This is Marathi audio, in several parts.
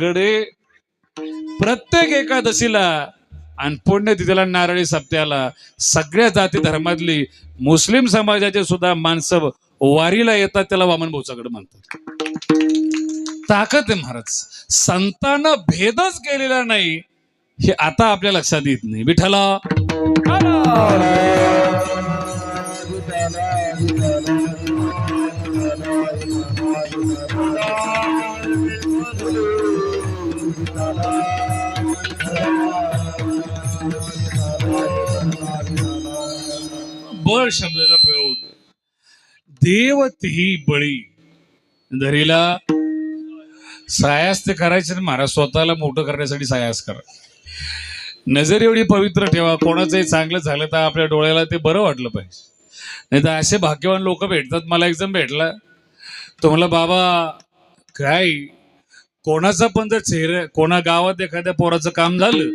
गडे प्रत्येक एकादशीला आणि पुण्यतिथीला नारळी सप्त्याला सगळ्या जाती धर्मातली मुस्लिम समाजाचे सुद्धा माणसं वारीला येतात त्याला वामन भाऊचाकडे म्हणतात. ताकद आहे महाराज. संतांना भेदच केलेला नाही हे आता आपल्या लक्षात येत नाही. विठ्ठला! बळ शब्दाचा प्रयोग देव तेही बळी. धरीला सायास ते करायचे महाराज स्वतःला मोठं करण्यासाठी सायास करा. नजर एवढी पवित्र ठेवा कोणाचंही चांगलं झालं तर आपल्या डोळ्याला ते बरं वाटलं पाहिजे. नाही तर असे भाग्यवान लोक भेटतात मला एकदम भेटला. तो म्हणला बाबा काय? कोणाचा पण जर चेहरा कोणा गावात एखाद्या पोराचं काम झालं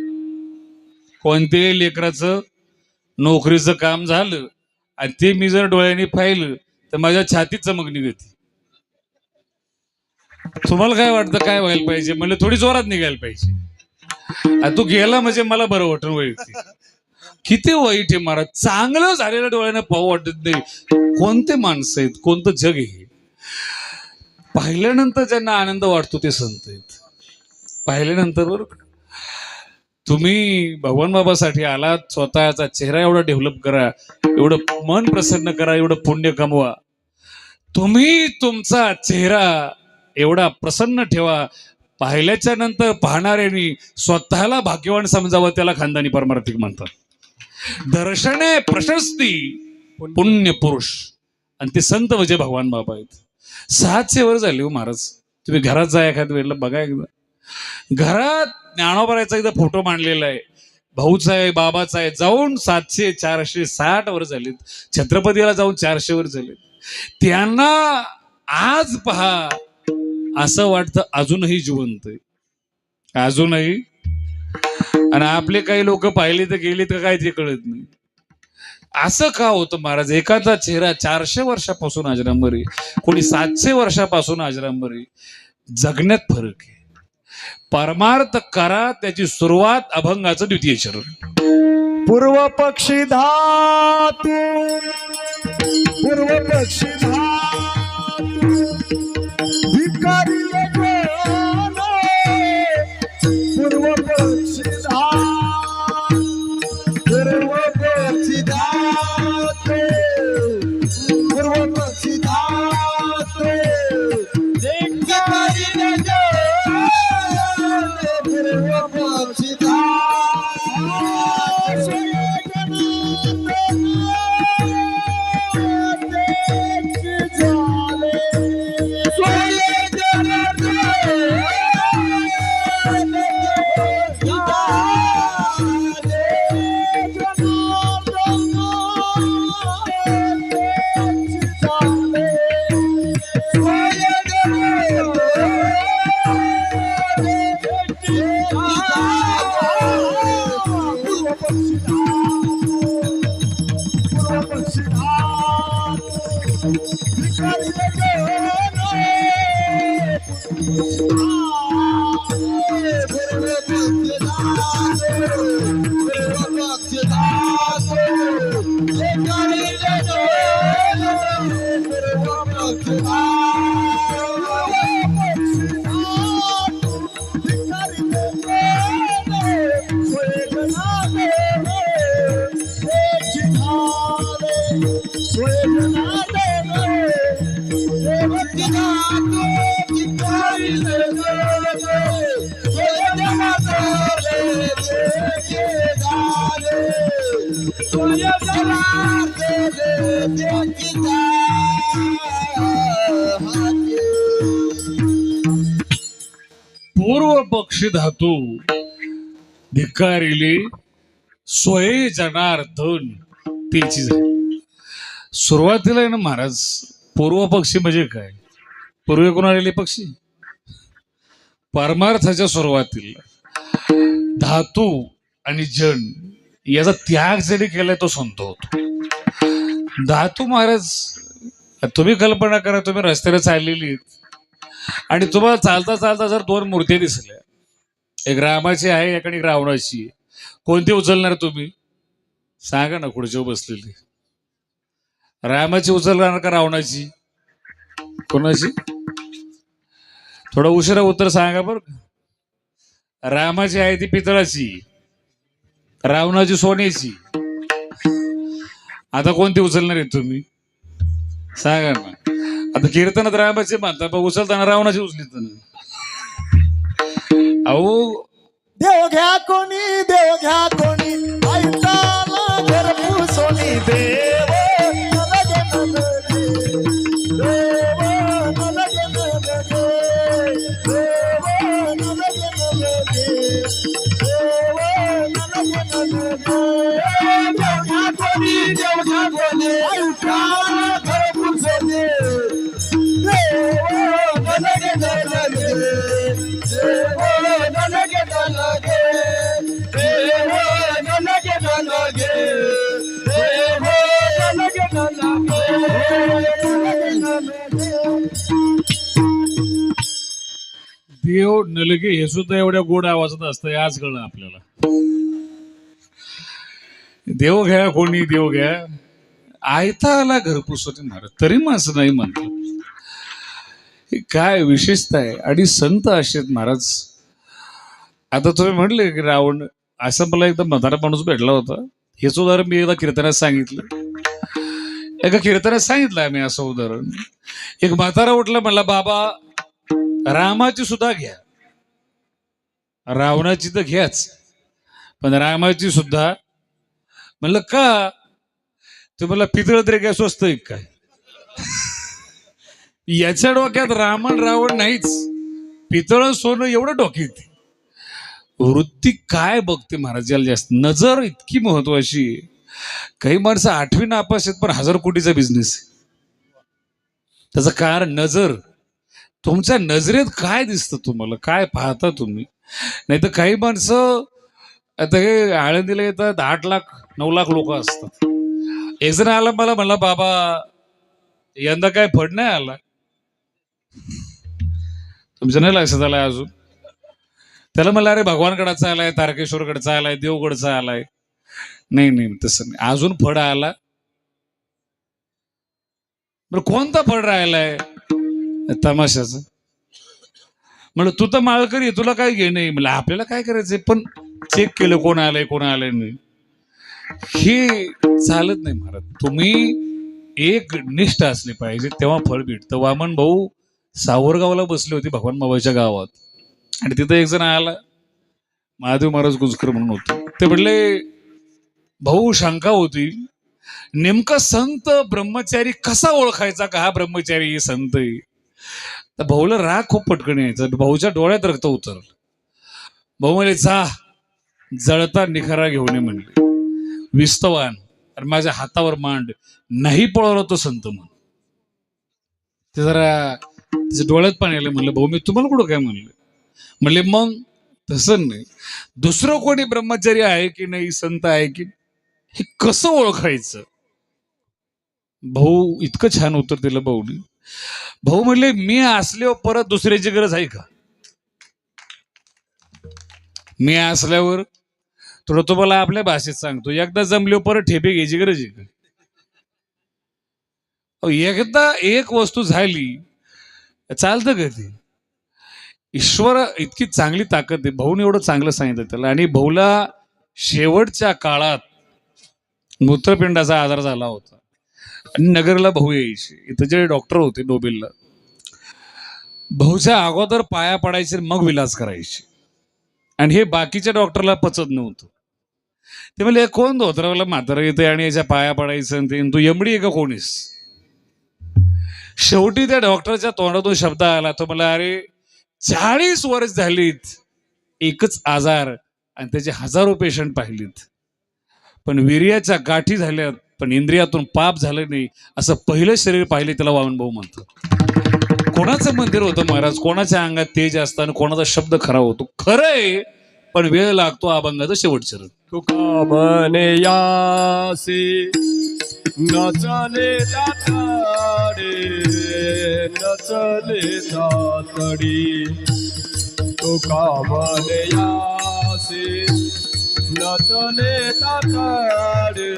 कोणत्याही लेकराचं नोकरीचं काम झालं आणि ते मी जर डोळ्यांनी पाहिलं तर माझ्या छातीत चमकणी देते. तुम्हाला काय वाटतं काय व्हायला पाहिजे? म्हणलं थोडी जोरात निघायला पाहिजे. आणि तू गेला म्हणजे मला बरं वाटण वैयक्तिक. किती वाईट आहे महाराज. चांगलं झालेलं डोळ्यानं पाहू वाटत नाही. कोणते माणसं आहेत? कोणतं जग आहे पाहिल्यानंतर ज्यांना आनंद वाटतो ते संत आहेत. पाहिल्यानंतर बरोबर तुम्ही भगवान बाबासाठी आलात स्वतःचा चेहरा एवढा डेव्हलप करा एवढं मन प्रसन्न करा एवढं पुण्य कमवा. तुम्ही तुमचा चेहरा एवढा प्रसन्न ठेवा. पाहिल्याच्या नंतर पाहणाऱ्यांनी स्वतःला भाग्यवान समजावं त्याला खानदानी परमार्थिक म्हणतात. दर्शने प्रशस्ती पुण्य पुरुष. आणि ते संत म्हणजे भगवान बाबा आहेत. सातशे वर झाले हो महाराज. तुम्ही घरात जा एखाद्या वेळेला बघा एकदा. घरात ज्ञानोबराचा एकदा फोटो मांडलेला आहे. भाऊचा आहे बाबाचा आहे जाऊन सातशे चारशे साठ वर झालेत. छत्रपतीला जाऊन चारशे वर झालेत. त्यांना आज पहा असं वाटतं अजूनही जिवंत आहे. अजूनही. आणि आपले काही लोक पाहिले तर गेले तर काय ते कळत नाही. असं का होतं महाराज? एखादा चेहरा चारशे वर्षापासून आजरांबर आहे. कोणी सातशे वर्षापासून आजरांबर आहे. जगण्यात फरक आहे. परमार्थ करा त्याची सुरुवात अभंगाचं द्वितीय चरण. पूर्व पक्षी धातू. पूर्व पक्षी धातू पूर्व पूर्व पक्षी धातू. धिक्कारिले स्वय जनार्दन त्याची झाली. सुरुवातीला आहे ना महाराज पूर्व पक्षी म्हणजे काय? पूर्वेकडून आलेले पक्षी? परमार्थाच्या सुरुवातीला धातू आणि जन याचा त्याग जरी केलाय तो संत होतो. धातू महाराज तुम्ही कल्पना करा तुम्ही रस्त्याला चाललेली आहेत. आणि तुम्हाला चालता चालता जर दोन मूर्ती दिसल्या. एक रामाची आहे एक आणि एक रावणाची कोणती उचलणार तुम्ही? सांगा ना खुर्चीवर बसलेली. रामाची उचलणार का रावणाची? कोणाशी थोडं उशिरा उत्तर सांगा बरं का. रामाची आहे ती पितळाची रावणाची सोन्याची. आता कोणती उचलणार आहे तुम्ही? सांगा ना. आता कीर्तनात रामाची म्हणता पण उचलताना रावणाची उचलीत अहो. देव घ्या कोणी देव घ्या कोणी नलगे हे सुद्धा एवढ्या गोड आवाजात असतं आज कळलं आपल्याला. देव घ्या कोणी देव घ्या. आयता आला घरपुसवती महाराज तरी माणसं नाही म्हणतात. काय विशेषता आहे? आणि संत असे आहेत महाराज आता तुम्ही म्हटले की रावण असं मला एकदा म्हातारा माणूस भेटला होता. हेच उदाहरण मी एकदा कीर्तनात सांगितलं. एका कीर्तनात सांगितलं आम्ही असं उदाहरण. एक म्हातारा उठला म्हणला बाबा रामाची सुद्धा घ्या. रावणाची तर घ्याच. पण रामाची सुद्धा म्हणलं का? तुम्हाला पितळ तरी काय स्वस्त आहे काय? याच्या डोक्यात रामण रावण नाहीच. पितळ सोनं एवढं डोक्यात वृत्ती काय बघते महाराजाला जास्त? नजर इतकी महत्वाची काही माणसं आठवी नापास आहेत पण हजार कोटीचा बिझनेस आहे. त्याचं कारण नजर. तुमच्या नजरेत काय दिसतं तुम्हाला? काय पाहता तुम्ही? नाही तर काही माणसं आता हे आळंदीला येतात आठ लाख नऊ लाख लोक असतात. एक जण आला मला म्हणला बाबा यंदा काय फड नाही आला. तुमचं नाही लक्षात आलाय अजून? त्याला म्हणलं अरे भगवानकडचा आलाय तारकेश्वरकडचा आलाय देवगडचा आलाय नाही नाही तसं नाही. अजून फड आला. बरं कोणता फड राहिलाय? तमाशाचं. म्हणलं तू तर माळकरी तुला काय घेणे नाही म्हणलं आपल्याला काय करायचंय? पण चेक केलं कोण आलंय कोण आलंय नाही. हे चालत नाही महाराज. तुम्ही एक निष्ठ असली पाहिजे तेव्हा फळ भेटतं. वामन भाऊ सावरगावला बसले होते भगवान बाबाच्या गावात. आणि तिथं एक जण आला. महादेव महाराज गुजकर म्हणून होते. ते म्हटले भाऊ शंका होती. नेमका संत ब्रह्मचारी कसा ओळखायचा का हा ब्रह्मचारी संत आहे? तर भाऊला राग खूप पटकन यायचा. भाऊच्या डोळ्यात रक्त उतरलं. भाऊ म्हणे जा जळता निखारा घेऊन ये म्हणले. विस्तवान अरे माझ्या हातावर मांड नाही पळवला तो संत म्हण ते जरा त्याच्या डोळ्यात पाणी आलं. म्हणलं भाऊ मी तुम्हाला कुठं काय म्हणलं? म्हणले मग तसं नाही. दुसरं कोणी ब्रह्मचारी आहे की नाही संत आहे की हे कसं ओळखायचं? भाऊ इतकं छान उत्तर दिलं भाऊनी. भाऊ म्हणले मी असल्यावर परत दुसऱ्याची गरज आहे का? मी असल्यावर? थोडं तुम्हाला आपल्या भाषेत सांगतो. एकदा जमले परत ठेपे घ्यायची गरज आहे का? अहो, एकदा एक वस्तू झाली चालतं का ते? ईश्वर इतकी चांगली ताकद आहे. भाऊने एवढं चांगलं सांगितलं त्याला. आणि भाऊला शेवटच्या काळात मूत्रपिंडाचा आजार झाला होता. आणि नगरला भाऊ यायचे. इथं जे डॉक्टर होते नोबेलला भाऊच्या अगोदर पाया पडायचे मग विलास करायचे. आणि हे बाकीच्या डॉक्टरला पचत नव्हतं. ते म्हणले कोण धोत्रावाला म्हातारा येते आणि याच्या पाया पडायचं आणि ते? तू यमडी आहे का कोणीस? शेवटी त्या डॉक्टरच्या तोंडातून शब्द आला. तो मला अरे चाळीस वर्ष झालीत एकच आजार आणि त्याचे हजारो पेशंट पाहिलीत. पण वीर्याच्या गाठी झाल्यात पण इंद्रियातून पाप झालं नाही असं पहिलं शरीर पाहिले त्याला वामनभाऊ म्हणतो कोणाचं मंदिर होतं महाराज? कोणाच्या अंगात तेज असतं आणि कोणाचा शब्द खरा होतो? खरं आहे पण वेळ लागतो अभंगाचं शेवट चरण तुका म्हणे यासी नचले तातडे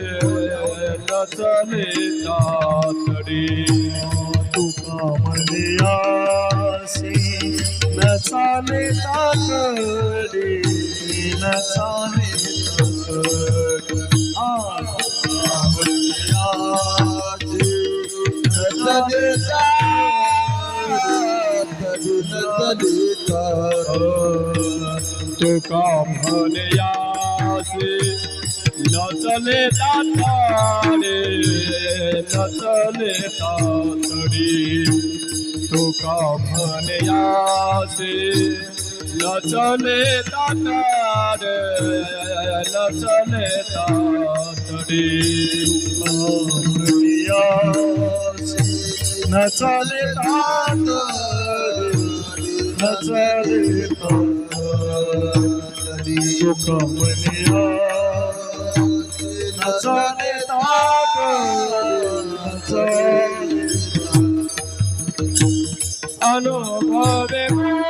नचले तातडी तो कामले यासे नचले तातडे नचले तातडी तुका म्हणयासी नचाले तातडे नचाले तातडे आ तुका म्हणयासी नचाले तो काम यासे नचले तातडे नचले तातडी तो काम यासे नचले तातडे नचले तातडी नचाले तातडे नचाले तातडे तुका म्हणया नचाले तातडे नचाले अनुभवे गोडी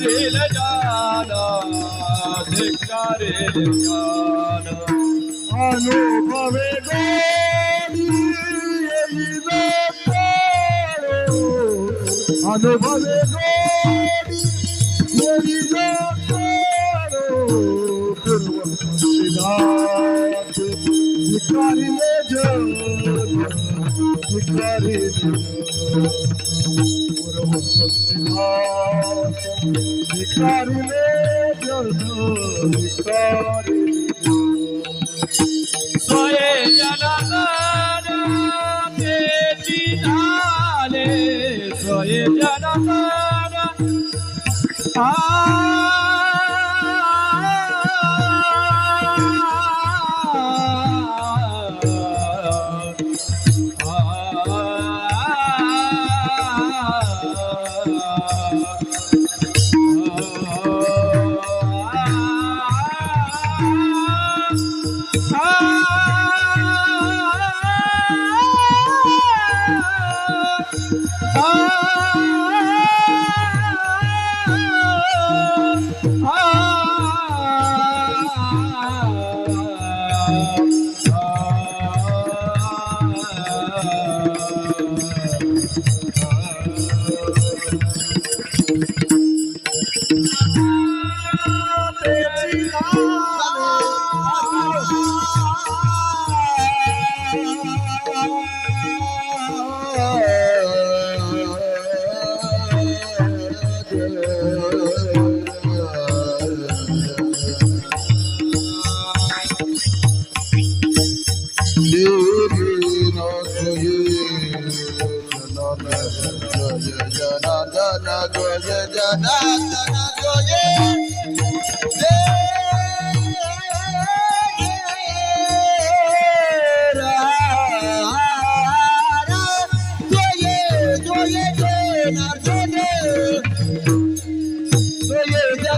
धिकारेल जान धिकारेल जान अनुभवे गोडी येईल कालो अनुभवे गोडी येईल कालो पूर्व सिद्धार्थ भिकारीले जन भिकारीले पूर्व सिद्धार्थ भिकारीले जन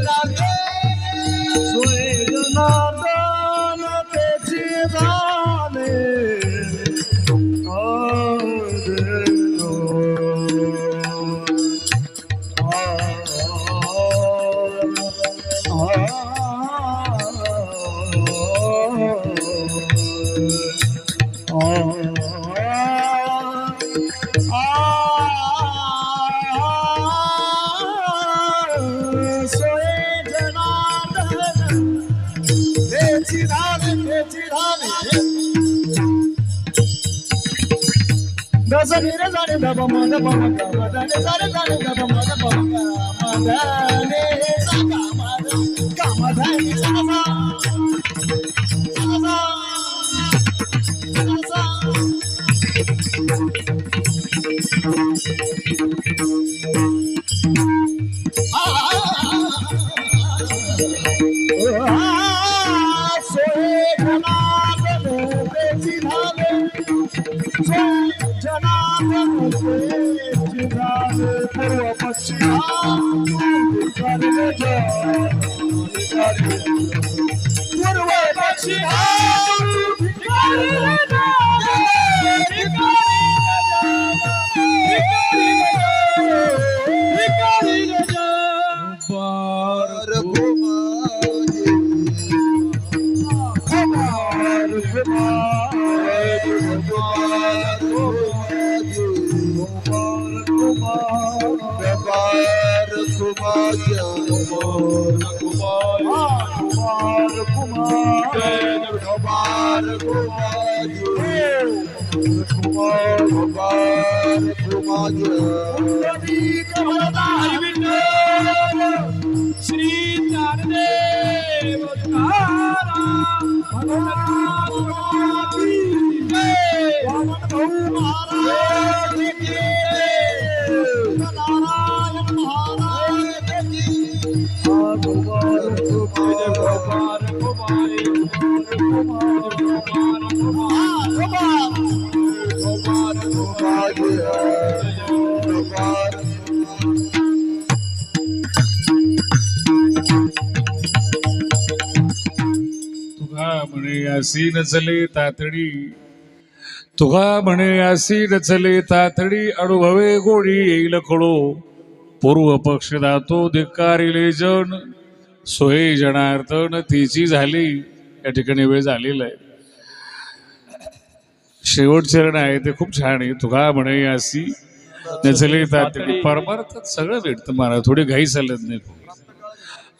Janardan da ba ma da ba ma da ba da आसी नचले तातडी. तुघा म्हणे आसी नचले तातडी अनुभवे गोडी येईल खडो. पूर्व पक्ष दातो धिक्कारिले जन. सोय जनार्दन तिची झाली. या ठिकाणी वेळ झालेला आहे. शेवट चरण आहे ते खूप छान आहे. तुघा म्हणे असी नचले तातडी. परमार्थात सगळं भेटतं मला थोडी घाई चालत नाही.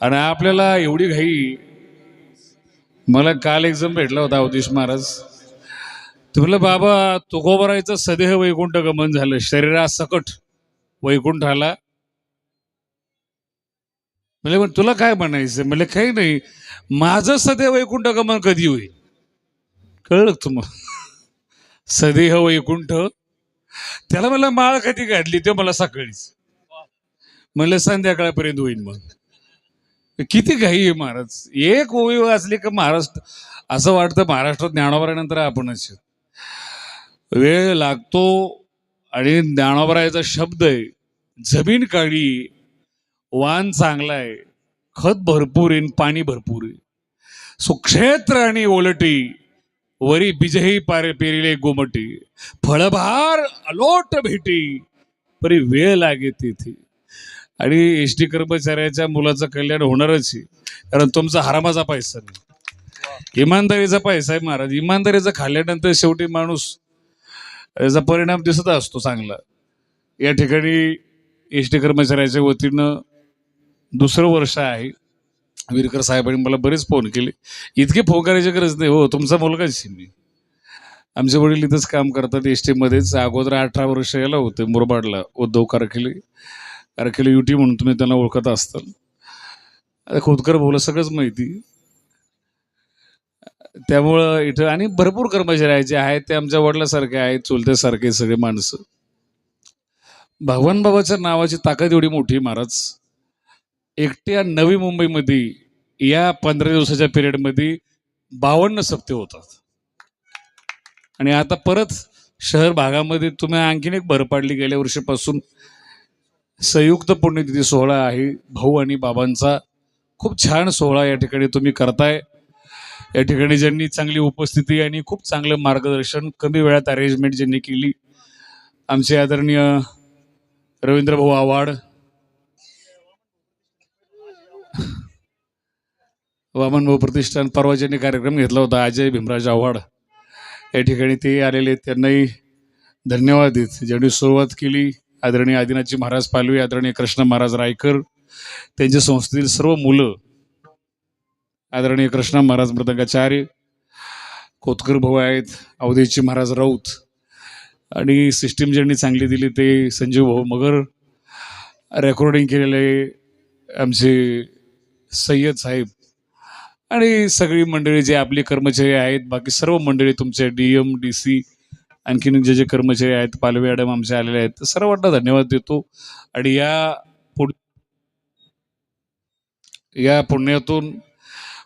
आणि आपल्याला एवढी घाई मला काल एक जण भेटला होता अवधीश महाराज. ते म्हणलं बाबा तुकोबरायचं सदेह वैकुंठ गमन झालं. शरीरासकट वैकुंठाला. म्हणजे मग तुला काय म्हणायचं म्हणजे काही नाही. माझं सदैव वैकुंठ गमन कधी होईल? कळलं का तुम्हाला सदेह वैकुंठ. त्याला मला माळ कधी काढली? ते मला सकाळीच. म्हणलं संध्याकाळपर्यंत होईल मग. किती घाई आहे महाराज. एक ओवी वाचली का महाराष्ट्र असं वाटतं महाराष्ट्रात ज्ञानोबरानंतर आपणच. वेळ लागतो आणि ज्ञानोबरायचा शब्द आहे जमीन काळी वान चांगला आहे खत भरपूर आहे पाणी भरपूर आहे. सुक्षेत्र आणि ओलटी वरी बिजही पारे पेरिले गोमटी फळभार अलोट भेटी परी वेळ लागे तिथे. आणि एस टी कर्मचाऱ्याच्या मुलाचं कल्याण होणारच आहे. कारण तुमचा हरामाचा पैसा नाही. इमानदारीचा पैसा आहे महाराज. इमानदारीचा खाल्ल्यानंतर शेवटी माणूस याचा परिणाम दिसत असतो चांगला. या ठिकाणी एस टी कर्मचाऱ्याच्या वतीनं दुसरं वर्ष आहे. विरकर साहेबांनी मला बरेच फोन केले. इतके फोन करायची गरज नाही. हो तुमचा मुलगाच आहे मी. आमचे वडील इथंच काम करतात एस टीमध्येच अगोदर अठरा वर्ष याला होते मुरबाडला उद्धव कारखिले. कारखिले युटी म्हणून तुम्ही त्यांना ओळखत असताल. आता खोदकर बोला सगळंच माहिती. त्यामुळं इथं आणि भरपूर कर्मचारी आहेत जे आहेत ते आमच्या वडिलासारखे आहेत चुलत्यासारखे सगळे माणसं. भगवान बाबाच्या नावाची ताकद एवढी मोठी महाराज. एकट्या नवी मुंबईमध्ये या पंधरा दिवसाच्या पिरियडमध्ये बावन्न सप्ते होतात. आणि आता परत शहर भागामध्ये तुम्ही आणखीन एक भर पाडली गेल्या वर्षीपासून. संयुक्त पुण्यतिथी सोहळा आहे. भाऊ आणि बाबांचा खूप छान सोहळा या ठिकाणी तुम्ही करताय. या ठिकाणी ज्यांनी चांगली उपस्थिती आणि खूप चांगलं मार्गदर्शन कमी वेळात अरेंजमेंट ज्यांनी केली. आमचे आदरणीय रवींद्र भाऊ आव्हाड. वामन भाऊ प्रतिष्ठान परवा ज्यांनी कार्यक्रम घेतला होता अजय भीमराज आव्हाड. या ठिकाणी ते आलेले आहेत. त्यांनाही धन्यवाद देत. ज्यांनी सुरुवात केली आदरणीय आदिनाथजी महाराज पालवे आदरणीय कृष्ण महाराज रायकर त्यांच्या संस्थेतील सर्व मुलं आदरणीय कृष्ण महाराज मृदंगाचार्य कोतकर भाऊ आहेत अवधेशजी महाराज राऊत आणि सिस्टीम ज्यांनी चांगली दिली ते संजीव भाऊ मगर. रेकॉर्डिंग केलेले आमचे सय्यद साहेब आणि सगळी मंडळी जे आपले कर्मचारी आहेत बाकी सर्व मंडळी तुमचे डी एम डी सी आणखीन जे जे कर्मचारी आहेत पालवी मॅडम आमचे आलेले आहेत तर सर्वांना धन्यवाद देतो. आणि या पुढ या पुण्यातून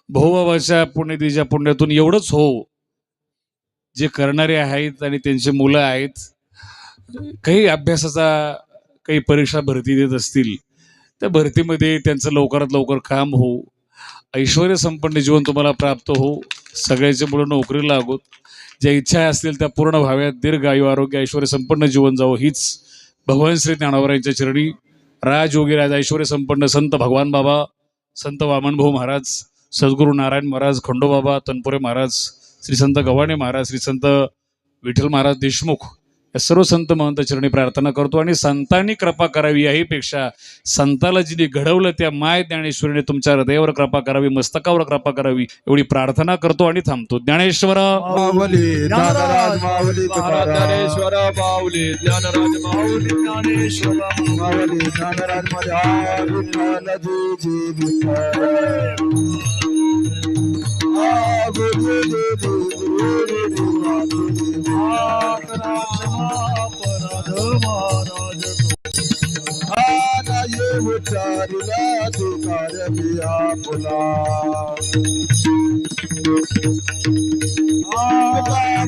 भाऊबाबाच्या पुण्यतिथीच्या पुण्यातून एवढंच हो जे करणारे आहेत आणि त्यांची मुलं आहेत काही अभ्यासाचा काही परीक्षा भरती देत असतील त्या भरतीमध्ये त्यांचं लवकरात लवकर काम हो. ऐश्वर संपन्न जीवन तुम्हाला प्राप्त हो. सगळ्याचे मुलं नोकरी लागोत. ज्या इच्छा असतील त्या पूर्ण व्हाव्यात. दीर्घ आयु आरोग्य ऐश्वर संपन्न जीवन जावं हीच भगवान श्री ज्ञानावर यांच्या चरणी राजयोगी राज ऐश्वर संपन्न संत भगवान बाबा संत वामनभाऊ महाराज सद्गुरू नारायण महाराज खंडोबाबा तनपुरे महाराज श्री संत गव्हाणे महाराज श्री संत विठ्ठल महाराज देशमुख या सर्व संत महंत चरणी प्रार्थना करतो आणि संतांनी कृपा करावी याहीपेक्षा संताला जिने घडवलं त्या माय ज्ञानेश्वरीने तुमच्या हृदयावर कृपा करावी मस्तकावर कृपा करावी एवढी प्रार्थना करतो आणि थांबतो. ज्ञानेश्वर! माऊली ज्ञानराज माऊली तुकाराम. ज्ञानेश्वर महाराज तुकार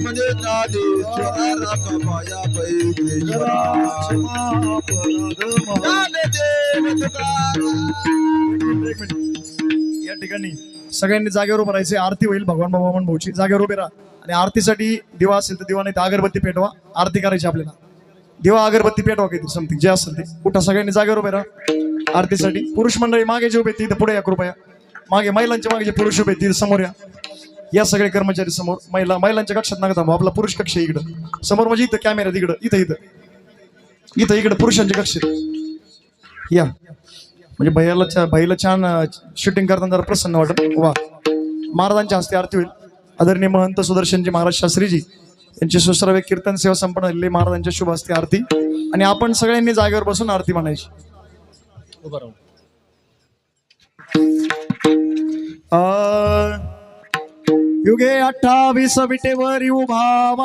म्हणजे कमाया पैकी या ठिकाणी सगळ्यांनी जागेवर उभं राहायचे आरती होईल भगवान बाबा म्हणून भाऊची जागेवर उभे राहा. आणि आरतीसाठी दिवा असेल तर दिवा नाही तर अगरबत्ती पेटवा. आरती करायची आपल्याला. दिवा अगरबत्ती पेटवा काहीतरी समथिंग जे असेल ते. कुठं सगळ्यांनी जागेवर उभे राहा. आरतीसाठी पुरुष मंडळी मागे जे उभे आहेत, तिथं पुढे या कृपया. मागे महिलांच्या मागे जे पुरुष उभे आहेत, तिथं समोर या. या सगळे कर्मचारी समोर. महिला महिलांच्या कक्षात नका थांबा. आपला पुरुष कक्ष आहे इकडं. समोर म्हणजे इथं कॅमेरा इकडं इथं इथं. इथं इकडं पुरुषांच्या कक्षेत या. म्हणजे भैयाला छा- भैयाला छान शूटिंग करताना जरा प्रसन्न वाटत. वा. महाराजांच्या हस्ते आरती होईल. आदरणीय महंत सुदर्शनजी महाराज शास्त्रीजी यांची सुश्राव्य कीर्तन सेवा संपन्न झालेली महाराजांच्या शुभ असते आरती. आणि आपण सगळ्यांनी जागेवर बसून आरती म्हणायची. युगे अठ्ठावीस विटेवर उभा